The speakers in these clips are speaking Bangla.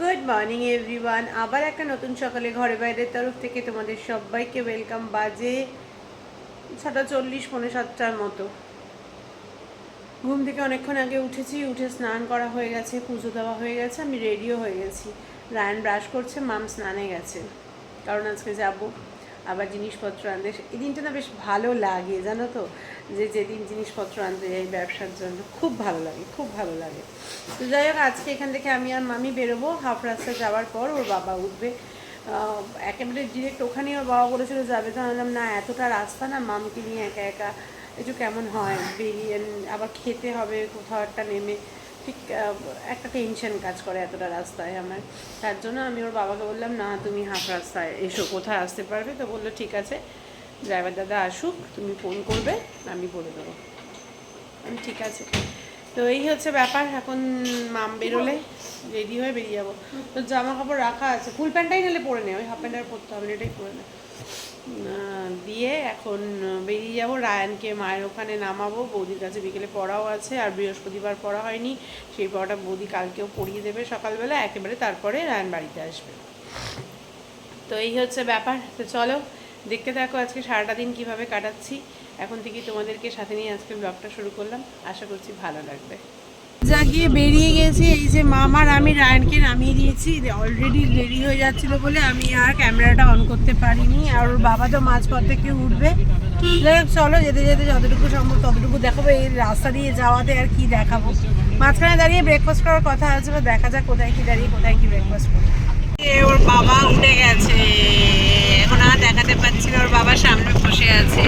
গুড মর্নিং এভরিওয়ান আবার একটা নতুন সকালে ঘরে বাইরের তরফ থেকে তোমাদের সবাইকে ওয়েলকাম বাজে ছটা চল্লিশ পনেরো সাতটার মতো। ঘুম থেকে অনেকক্ষণ আগে উঠেছি, উঠে স্নান করা হয়ে গেছে, পুজো দেওয়া হয়ে গেছে, আমি রেডিও হয়ে গেছি। রায়ন ব্রাশ করছে মাম স্নানে গেছে। কারণ আজকে যাব। আবার জিনিসপত্র আনতে এই দিনটা না বেশ ভালো লাগে, জানো তো? যে যেদিন জিনিসপত্র আনতে যাই ব্যবসার জন্য, খুব ভালো লাগে, খুব ভালো লাগে। তো যাই হোক, আজকে এখান থেকে আমি আর মামি বেরোবো। হাফ রাস্তা যাওয়ার পর ওর বাবা উঠবে। একেবারে ডিরেক্ট ওখানেই ওর বাবা বলেছিল, যাবে? তো বললাম, না, এতটা রাস্তা না, মামকে নিয়ে একা একা একটু কেমন হয়? বেরিয়ে আবার খেতে হবে, কোথাও একটা নেমে। ঠিক একটা টেনশন কাজ করে এতটা রাস্তায় আমার। তার জন্য আমি ওর বাবাকে বললাম না তুমি হাফ রাস্তায় এসো কোথায় আসতে পারবে? তো বলল ঠিক আছে ড্রাইভার দাদা আসুক তুমি ফোন করবে আমি বলে দেবো। আমি ঠিক আছে। তো এই হচ্ছে ব্যাপার এখন মাম বেরোলে রেডি হয়ে বেরিয়ে যাব। তো জামা কাপড় রাখা আছে ফুল প্যান্টটাই নাহলে পরে নে ওই হাফ প্যান্ট আর পরতে হবে না এটাই পরে নে। আহ, দিয়ে এখন বেরিয়ে যাব। রায়ানকে, মায়ের ওখানে নামাবো। বৌদির কাছে বিকেলে পড়াও আছে, আর বৃহস্পতিবার পড়া হয়নি। সেই পড়াটা বৌদি কালকেও পড়িয়ে দেবে সকালবেলা, একেবারে তারপরে রায়ান বাড়িতে আসবে। তো এই হচ্ছে ব্যাপার। তো চলো, দেখতে থাকো আজকে সারাটা দিন কীভাবে কাটাচ্ছি। এখন থেকে তোমাদেরকে সাথে নিয়ে আজকে ব্লগটা শুরু করলাম। আশা করছি ভালো লাগবে। জাগিয়ে বেরিয়ে গেছি, এই যে মামার আমি রায়নকে নামিয়ে দিয়েছি অলরেডি দেরি হয়ে যাচ্ছিল বলে আমি আর ক্যামেরাটা অন করতে পারিনি, আর ওর বাবা তো মাঝপথ থেকে উঠবে। চলো যেতে যেতে যতটুকু সম্ভব ততটুকু দেখাবো, এই রাস্তা দিয়ে যাওয়াতে আর কি দেখাবো। মাঝখানে দাঁড়িয়ে ব্রেকফাস্ট করার কথা আছে দেখা যাক কোথায় কি দাঁড়িয়ে, কোথায় কি ব্রেকফাস্ট করি। ওর বাবা উঠে গেছে। এখন আর দেখাতে পাচ্ছি না, ওর বাবা সামনে বসে আছে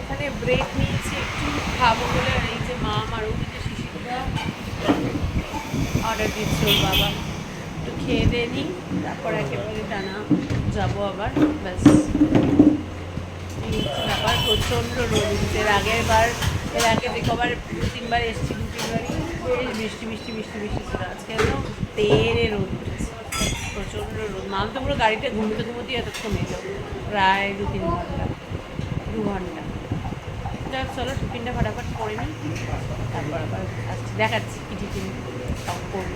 এখানে ব্রেক নিয়েছি একটু খাব বলে আর এই যে মা আমার ওদিকে শিশিরটা অর্ডার দিচ্ছে ওর বাবা। একটু খেয়ে দিয়ে নিই তারপর একেবারে টানা যাব আবার, ব্যাস। ব্যাপার প্রচণ্ড রোদ উঠছে এর আগের বার, এর আগে দেখবার দু তিনবার এসছি দু তিনবারই বেশ বৃষ্টি বৃষ্টি বৃষ্টি বৃষ্টি ছিল। আজকে একদম তেরে রোদ উঠেছে। প্রচণ্ড রোদ। মাম তো পুরো গাড়িতে ঘুমোতে ঘুমোতে এতক্ষণ এলো প্রায় দু তিন ঘণ্টা, দু ঘণ্টা। যাক চলো টিফিনটা ফটাফট করে নিই। তারপর আবার আসছি। দেখাচ্ছি কি টিফিন করব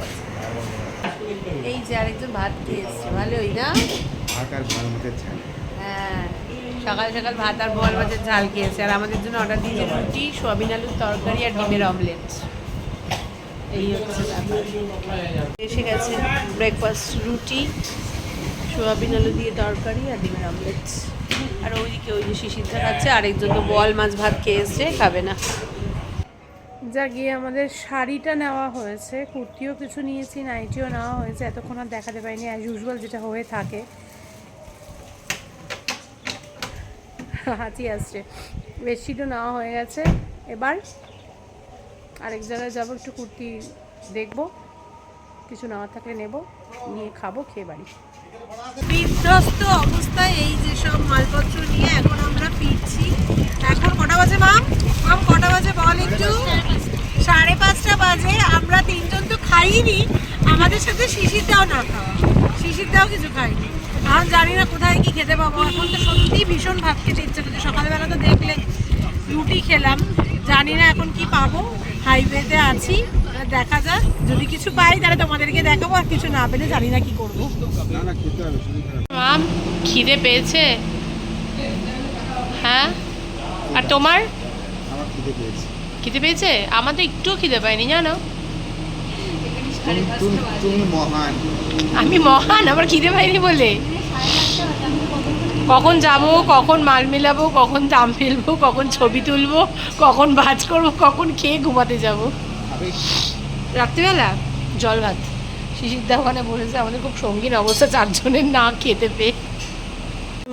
এই যে আরেকজন ভাত খেয়ে এসছে। ভালোই না? হ্যাঁ সকাল সকাল ভাত আর বোয়াল মাছের ঝাল খেয়েছে। আর আমাদের জন্য অর্ডার দিয়েছে রুটি সোয়াবিন আলুর তরকারি আর ডিমের অমলেট। এই হচ্ছে এসে গেছে ব্রেকফাস্ট রুটি। সোয়াবিন, আলু দিয়ে তরকারি আর ডিমের অমলেট আর ওইদিকে ওই যে শিশিরটা খাচ্ছে আরেকজন তো বল মাছ ভাত খেয়ে এসছে, খাবে না। যা গিয়ে আমাদের শাড়িটা নেওয়া হয়েছে, কুর্তিও কিছু নিয়েছি, নাইটিও নেওয়া হয়েছে, এতক্ষণ আর দেখাতে পারিনি অ্যাজ ইউজুয়াল যেটা হয়ে থাকে। হাতি আসছে। বেডশিটও নেওয়া হয়ে গেছে। এবার আরেক জায়গায় যাব, একটু কুর্তি দেখব, কিছু নেওয়ার থাকলে নেব। নিয়ে খাব, খেয়ে বাড়ি। বিধ্বস্ত অবস্থায় এই যে সব মালপত্র নিয়ে এখন আমরা ফিরছি। এখন কটা বাজে, মাম? মাম, কটা বাজে বল একটু? সাড়ে পাঁচটা বাজে, আমরা তিনজন তো খাইনি। আমাদের সাথে শিশিরটাও না খাওয়া। শিশিরটাও কিছু খাইনি। এখন জানি না কোথায় কি খেতে পাবো। এখন তো সত্যিই ভীষণ ভাত খেতে ইচ্ছে করছে। সকালবেলা তো দেখলে রুটি খেলাম। জানি না এখন কি পাবো। হাইওয়েতে আছি। দেখা যাক। যদি কিছু পাই তাহলে তোমাদেরকে দেখাবো। আর কিছু না পেলে জানি না কি করব। মাম খিদে পেয়েছে? হ্যাঁ? আর তোমার? খিদে পেয়েছে। খিদে পেয়েছে? আমাদের একটুও খিদে পাইনি জানো? আমি মহান আমার খিদে পাইনি বলে। কখন যাব, কখন মাল মেলাবো, কখন দাম ফেলব, কখন ছবি তুলবো, কখন ভাজ করব, কখন খেয়ে ঘুমাতে যাব। রাত্রিবেলা জল ভাত। শিশিরদা ওখানে বলেছে, আমাদের খুব সঙ্গীন অবস্থা, চারজনের না খেতে পেয়ে।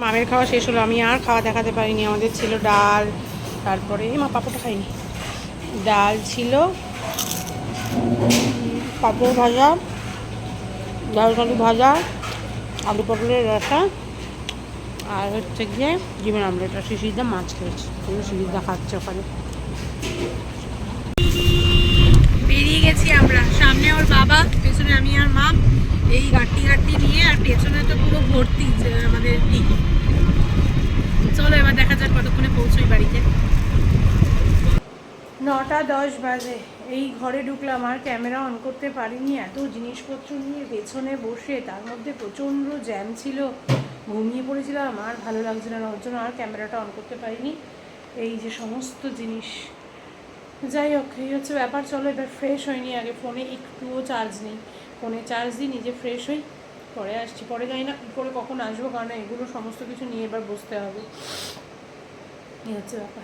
মামের খাওয়া শেষ হলো, আমি আর খাওয়া দেখাতে পারিনি, আমাদের ছিল ডাল, তারপরে মা, পাপড়টা খাইনি। ডাল ছিল, পাঁপড় ভাজা, ডাল ভাজা, আলু পটলের রসা আর হচ্ছে গিয়ে ডিমের আমলেট আর শিশিরদা মাছ খেয়েছি। শিশিরদা খাচ্ছে ওখানে। বেরিয়ে গেছি আমরা। সামনে ওর বাবা পেছনে আমি আর মা। এই গাড়ি গাড়ি নিয়ে আর পেছনে তো পুরো ভর্তি যে আমাদের। চলো এবার দেখা যাক কতক্ষণে পৌঁছোই বাড়িতে। নটা দশ বাজে। এই ঘরে ঢুকলাম আর ক্যামেরা অন করতে পারিনি। এত জিনিসপত্র নিয়ে পেছনে বসে তার মধ্যে প্রচণ্ড জ্যাম ছিল। ঘুমিয়ে পড়েছিলাম, আর ভালো লাগছিল না, ওর জন্য আর ক্যামেরাটা অন করতে পারিনি। এই যে সমস্ত জিনিস। যাই হোক, এই হচ্ছে ব্যাপার, চলো এবার ফ্রেশ হয়নি আগে ফোনে একটুও চার্জ নেই। ফোনে চার্জ দিই, নিজে ফ্রেশ হই। পরে আসছি। পরে যাই না কী করে কখন আসব, কারণ এগুলো সমস্ত কিছু নিয়ে এবার বসতে হবে। এই হচ্ছে ব্যাপার।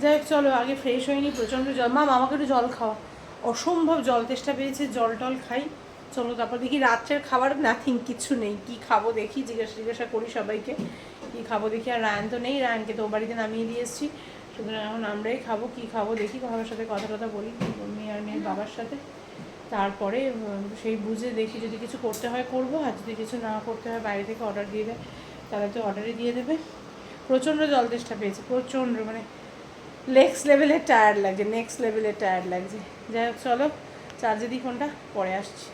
যাই হোক, চলো আগে ফ্রেশ হয়নি প্রচণ্ড জল। মাম আমাকে একটু জল খাওয়া। অসম্ভব জল। তেষ্টা পেয়েছে, জল টল খাই। চলো তারপর দেখি রাত্রের খাবার নাথিং কিছু নেই। কি খাব দেখি, জিজ্ঞাসা জিজ্ঞাসা করি সবাইকে। কি খাব দেখি, আর রায়ন তো নেই, রায়নকে তো বাড়িতে নামিয়ে দিয়ে এসেছি। সুতরাং এখন আমরাই খাব, কি খাব দেখি, বাবার সাথে কথা টথা বলি, মেয়ে আর মেয়ের বাবার সাথে। তারপরে সেই বুঝে দেখি যদি কিছু করতে হয়, করব। আর যদি কিছু না করতে হয়, বাইরে থেকে অর্ডার দিয়ে দেয়, তাহলে তো অর্ডারই দিয়ে দেবে। প্রচণ্ড জল তেষ্টা পেয়েছে, প্রচণ্ড মানে নেক্সট লেভেলের টায়ার লাগছে নেক্সট লেভেলের টায়ার লাগছে। যাই হোক, চলো, চার্জে দিই ফোনটা পরে আসছি।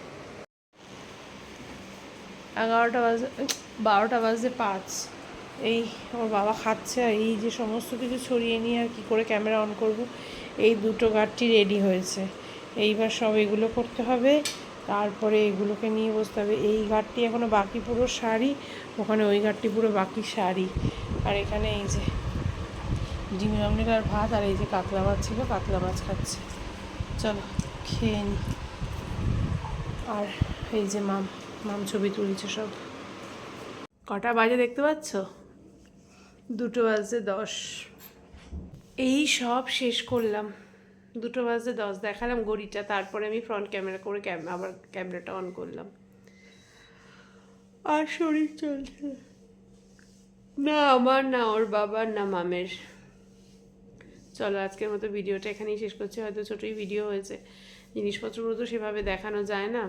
এগারোটা বাজে, বারোটা বাজে পাঁচ। এই আমার বাবা খাচ্ছে আর এই যে সমস্ত কিছু ছড়িয়ে নিয়ে আর কী করে ক্যামেরা অন করব, এই দুটো গাড়টি রেডি হয়েছে। এইবার সব এগুলো করতে হবে, তারপরে এগুলোকে নিয়ে বসতে হবে। এই ঘাটটি এখনও বাকি পুরো শাড়ি, ওখানে ওই ঘাটটি পুরো বাকি শাড়ি। আর এখানে এই যে ডিমের অমলেট আর ভাত আর এই যে কাতলা মাছ ছিল, কাতলা মাছ খাচ্ছে। চলো খেয়ে নি। আর এই যে মাম মাম ছবি তুলছে সব। কটা বাজে দেখতে পাচ্ছ? দুটো বাজে দশ। এই সব শেষ করলাম। দুটো বাজে দশ, দেখালাম ঘড়িটা, তারপরে আমি ফ্রন্ট ক্যামেরা করে আবার ক্যামেরাটা অন করলাম। আর শরীর চলছে। না। আমার না, ওর বাবার না, মামের। চলো, আজকের মতো ভিডিওটা এখানেই শেষ করছি। হয়তো ছোটোই ভিডিও হয়েছে। জিনিসপত্রগুলো তো সেভাবে দেখানো যায় না।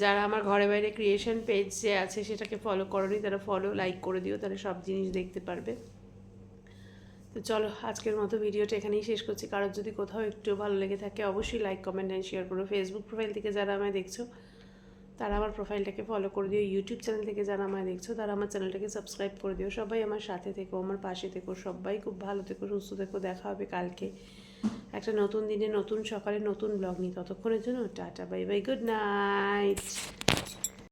যারা আমার ঘরে বাইরে ক্রিয়েশন পেজ যে আছে সেটাকে ফলো করনি, তারা ফলো লাইক করে দিও, তাহলে সব জিনিস দেখতে পারবে। তো চলো, আজকের মতো ভিডিওটা এখানেই শেষ করছি। কারোর যদি কোথাও একটু ভালো লেগে থাকে, অবশ্যই লাইক কমেন্ট অ্যান্ড শেয়ার করো। ফেসবুক প্রোফাইল থেকে যারা আমায় দেখছ, তারা আমার প্রোফাইলটাকে ফলো করে দিও। ইউটিউব চ্যানেল থেকে যারা আমায় দেখছ, তারা আমার চ্যানেলটাকে সাবস্ক্রাইব করে দিও। সবাই আমার সাথে থেকো, আমার পাশে থেকো। সবাই খুব ভালো থেকো, সুস্থ থেকো। দেখা হবে কালকে। একটা নতুন দিনে, নতুন সকালে নতুন ব্লগ নিয়ে ততক্ষণের জন্য tata, bye bye good night